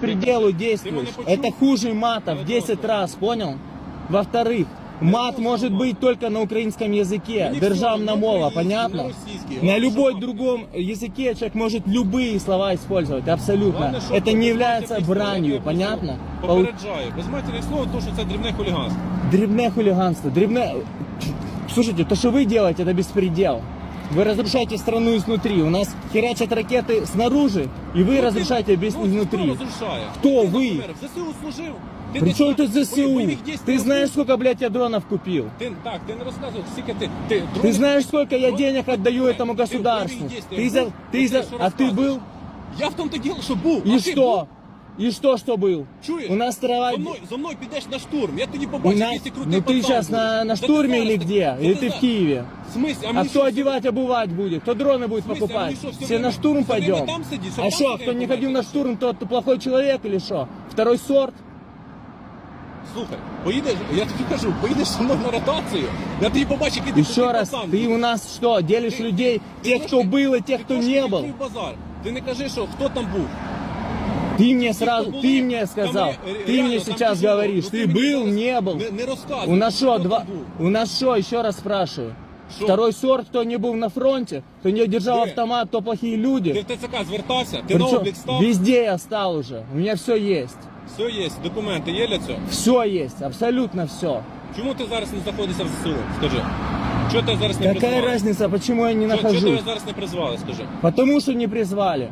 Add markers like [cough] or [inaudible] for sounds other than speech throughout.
пределу Ты меня действуешь. почув? Это хуже мата в Давай 10 добре. раз, понял? Во-вторых, мат просто может мат. быть только на украинском языке, Мені державна все, мова, на українській, понятно? на російській. На Ладно, любой що другом языке человек может любые слова использовать, абсолютно. Ладно, що Это ти, не без является матерних слов, я бранью, тебе понятно? Пол- Попереджаю. Без матерних слов, то, що це дрібне хуліганство. Дребное хулиганство, дребное... Слушайте, то, что вы делаете, это беспредел. Вы разрушаете страну изнутри. У нас херачат ракеты снаружи, и вы Ну, разрушаете ти- без ну, изнутри. Хто розрушає? Хто Ти, ви? наприклад, В ЗСУ служив. Ти При десь чем на- тут бої- ЗСУ? бойових дій Ты не знаешь, робив? сколько, блядь, я дронов купил? Ти, так, ти не розказував, скільки ти... ти Ты дрони- знаешь, сколько я Дрон- денег отдаю Ти этому в государству? бойових Ты дійствах за, був? ты От за, що а ты розказуєш? был? Я в тому-то діло, що був. И а ти что? був? И что, что был? Чуєш? У нас трава... За мною, за мною підеш на штурм, я тоді У побачу, нас... який ти крутий Ну ты пацан сейчас будеш. на, на Да ти штурме зараз или так- где? да Или ти ты в за- Киеве? В смысле? А, А мені кто що, одевать, обувать будет? Кто дроны будет В смысле, а покупать? мне что, всё Все на время- штурм всё время пойдем? там сидишь, А там что, сидеть кто не будешь? ходил на штурм, тот плохой человек или что? Второй сорт? Слухай, поїдеш, я тобі кажу, поїдеш зі мною на ротацію, я тобі побачу, який ти Еще крутий раз, пацан ты будеш. у нас что, делишь Ты- людей, Ти тех, кто трошки- был и тех, ти кто трошки не был? відкрив базар. Ти не кажи, що хто там був. Ты мне Ті, сразу, хто ты були, мне там сказал, ре- ты реально, мне там сейчас тяжело. говоришь, Ну, ты мені был, зараз не был. Не, не розказуй. У нас что, хто два, там був. у нас что, еще раз спрашиваю. Що? Второй сорт, кто не был на фронте, кто не держал Где? автомат, то плохие Ти люди. в ТЦК звертався, ти на Причем облік став, везде я стал уже, у меня все есть. все є, документи є для цього. Все есть, абсолютно все. Чому ти зараз не знаходишся в ЗСУ? Скажи. Чого ти зараз не Какая призвали? разница, почему я не Чого, чого тебе нахожусь? зараз не призвали, скажи? Потому что не призвали.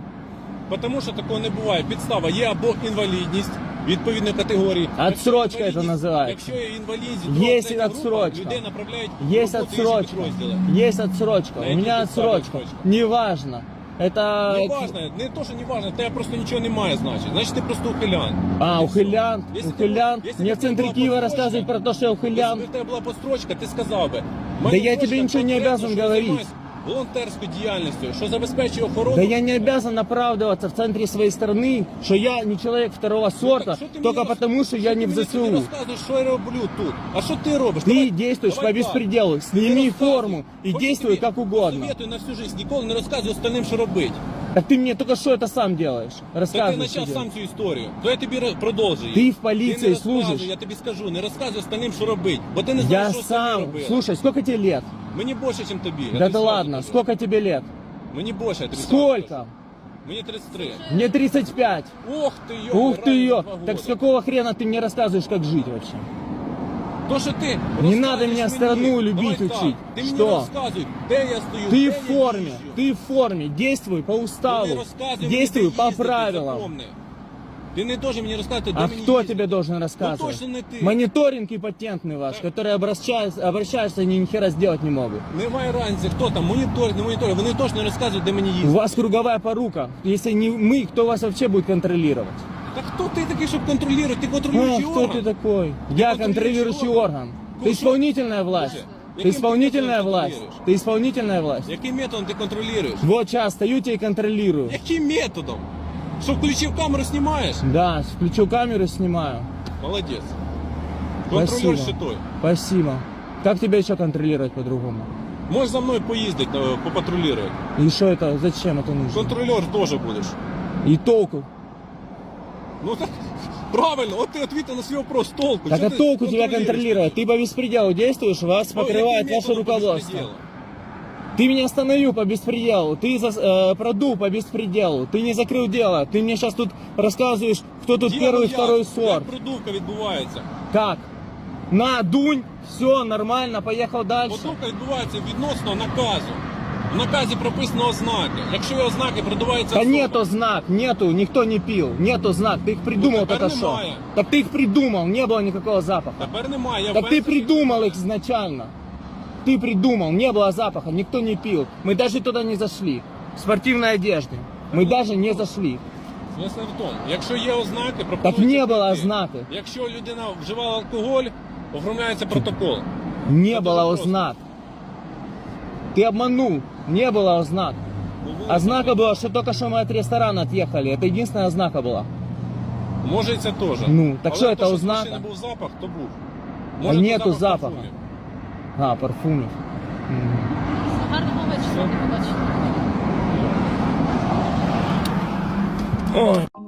Тому що такого не буває. Підстава є або інвалідність відповідної категорії. Отсрочка Якщо це інвалідність- називається. Якщо є инвалидность, Есть друга, третя група, отсрочка. людей направляють Есть в роботу інші отсрочка. підрозділи. Есть отсрочка. На У эти меня підстави отсрочка. отсрочка. Неважно. Это... Не важно, не то, що не важно, в тебе просто нічого немає, значить. Значить ти просто ухилян. А, І ухилян, все. Якщо ухилян. ти- якщо Мне б в в тебе центре була Киева построчка, рассказывают про то, что я ухилян. Якщо б в тебе була построчка, ти сказав би. Да «Мене я строчка тебе ничего не конкретно, обязан що говорить. займаюсь Волонтерською діяльністю, що забезпечує охорону. Да я не обязан оправдываться в центре своей страны, что я не человек второго сорта, Так що ти только мені роз- потому, что що я ти не в мені сьогодні ЗСУ. розказуєш, що я роблю тут. А що ти робиш? Ты Давай- действуешь давай по так. беспределу, Не сними розказуй. форму и Хоч действуй тобі как угодно. посоветую на всю жизнь. Ніколи не розказуй остальним, що робити. Так ты мне только что это сам делаешь? Так ти Рассказывай. почав что сам делать. цю історію. То я тобі ро- продовжую. Ти в поліції Ти не розказуй, служиш? Я тобі скажу, не розказуй остальним, що робити. Бо ти не знаєш, Я що остальні сам. робили. Слушай, сколько тебе лет? Мені більше, ніж тобі. Я Да тобі да зразу ладно, кажу. сколько тебе лет? Мені більше, я тобі зразу Сколько? кажу. Мені 33. Мне 35. Ох ти йо. Ух ты ее! Так с какого хрена ты мне рассказываешь, как жить вообще? То, що ти Не розказуєш надо меня мені, страну любить давай так, учить. Ти мені Що? розказуй, де я стою, Ты де в я форме, їжджу. ты в форме, действуй по Ну, не уставу, розказуй мені, действуй де по їздити, правилам. запомни. Ти не должен мені розказувати, де А мені кто їздити. тебе должен рассказывать? Ну, точно не ты. Мониторинг и патентный ваш, который обращается, обращаешься и ни хера сделать не могут. Немає разниці, хто там, монітор, не монітор. Вони точно не розказують, де мені У їздити. вас круговая порука. Если не мы, кто вас вообще будет контролировать? Так хто ти такий, щоб контролювати? Ти А, контролюючий кто орган. ты такой? Я контролирующий контролирующий орган. орган. Ну, Ты что? исполнительная власть. Слушай, Ты каким исполнительная методом власть. контролируешь? Ты исполнительная власть. Яким методом ти контролюєш? Вот сейчас стою тебя и контролирую. Яким методом? Що включив камеру, знімаєш? Да, включу камеру, снимаю. Молодець. Контролер Спасибо. щитой. Спасибо. Как тебя еще контролировать по-другому? Можеш за мною поїздити, е, попатрулювати. И что это, зачем это нужно? Контролер теж будеш. И толку? Ну так, [laughs] правильно, от ти відповідь на свій вопрос толку. Так Чого а ти толку тебя контролюєш? контролировать? Ты по беспределу действуешь, вас Ну, покрывает яким ваше методом по руководство. беспределу? Ты меня остановил по беспределу, ты за, э, продул по беспределу, ты не закрыл дело, ты мне сейчас тут рассказываешь, кто тут Діло первый, як? второй Як сорт. продувка відбувається? Как? На, дунь, все, нормально, поехал дальше. Продувка відбувається відносно наказу. В наказі прописано ознаки. Якщо є ознаки, продувається Да особа. нету знак, нету, никто не пил, нету знак, ты их придумал Ну, теперь только что. немає. Так ты их придумал, не было никакого запаха. Тепер немає. Я Так ты впевнений, придумал их изначально. Ты придумал, не было запаха, никто не пил. Мы даже туда не зашли. В спортивной одежде. Мы даже не зашли. Смисл в тому, якщо є ознаки, Так пропонується не было прийти. знака. Якщо людина вживала алкоголь, оформляється протокол. Не Это было же просто. ознак. Ты обманул. Не было ознак. Ну, було Ознака запитання. была, что только что мы от ресторана отъехали. Это единственная ознака была. Може і це теж. Ну, так Але що то, це що ознака? в машині був запах, то був. А то нету запах запаха. парфумів. А, парфумів. Гарного вечора, побачення. Ой.